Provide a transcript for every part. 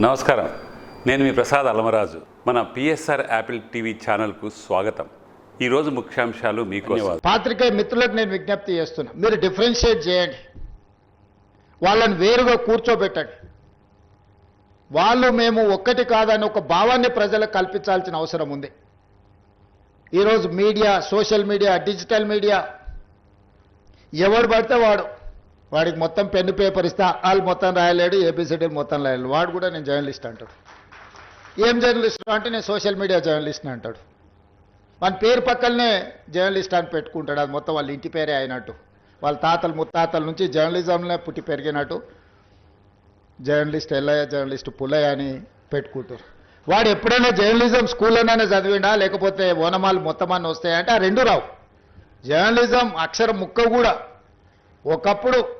నమస్కారం. నేను మీ ప్రసాద్ అలమరాజు. మన పిఎస్ఆర్ యాపిల్ టీవీ ఛానల్కు స్వాగతం. ఈరోజు ముఖ్యాంశాలు మీకు పాత్రికేయ మిత్రులకు నేను విజ్ఞప్తి చేస్తున్నా. మీరు డిఫరెన్షియేట్ చేయండి. వాళ్ళని వేరుగా కూర్చోబెట్టండి. వాళ్ళు మేము ఒక్కటి కాదని ఒక భావాన్ని ప్రజలకు కల్పించాల్సిన అవసరం ఉంది. ఈరోజు media social media digital media ఎవడు పడితే వాడు వాడికి మొత్తం పెన్ను పేపర్ ఇస్తా వాళ్ళు మొత్తం రాయలేడు ఏబిసిడి మొత్తం రాయలేడు. వాడు కూడా నేను జర్నలిస్ట్ అంటాడు. ఏం జర్నలిస్ట్ అంటే నేను సోషల్ మీడియా జర్నలిస్ట్ అంటాడు. మన పేరు పక్కనే జర్నలిస్ట్ అని పెట్టుకుంటాడు. అది మొత్తం వాళ్ళ ఇంటి పేరే అయినట్టు. వాళ్ళ తాతలు ముత్తాతల నుంచి జర్నలిజంలో పుట్టి పెరిగినట్టు జర్నలిస్ట్ ఎల్లయ్య జర్నలిస్ట్ పుల్లయ్య అని పెట్టుకుంటారు. వాడు ఎప్పుడైనా జర్నలిజం స్కూల్లోనే చదివిండా? లేకపోతే ఓనమాలు మొత్తం అన్న వస్తాయంటే ఆ రెండు రావు. జర్నలిజం అక్షరం ముక్క కూడా. ఒకప్పుడు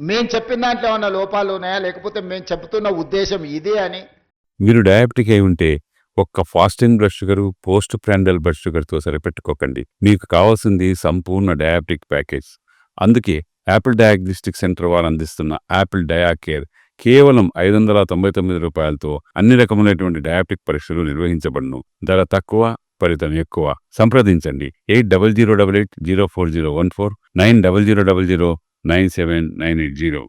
మేము చెప్పిన దాంట్లో ఏమన్నా లోపాలు ఉన్నాయా? లేకపోతే మేము చెబుతున్న ఉద్దేశం ఇదే అని? మీరు డయాబెటిక్ అయి ఉంటే ఒక్క fasting blood sugar post prandial blood షుగర్తో సరిపెట్టుకోకండి. మీకు కావాల్సింది సంపూర్ణ డయాబెటిక్ ప్యాకేజ్. అందుకే యాపిల్ డయాగ్నోస్టిక్ సెంటర్ వారు అందిస్తున్న యాపిల్ డయాకేర్ కేవలం ఐదు వందల తొంభై తొమ్మిది రూపాయలతో అన్ని రకములైనటువంటి డయాబెటిక్ పరీక్షలు నిర్వహించబడును. ధర తక్కువ ఫలితం ఎక్కువ. సంప్రదించండి. Eight double zero double eight zero four zero one four nine double zero double zero nine seven nine eight zero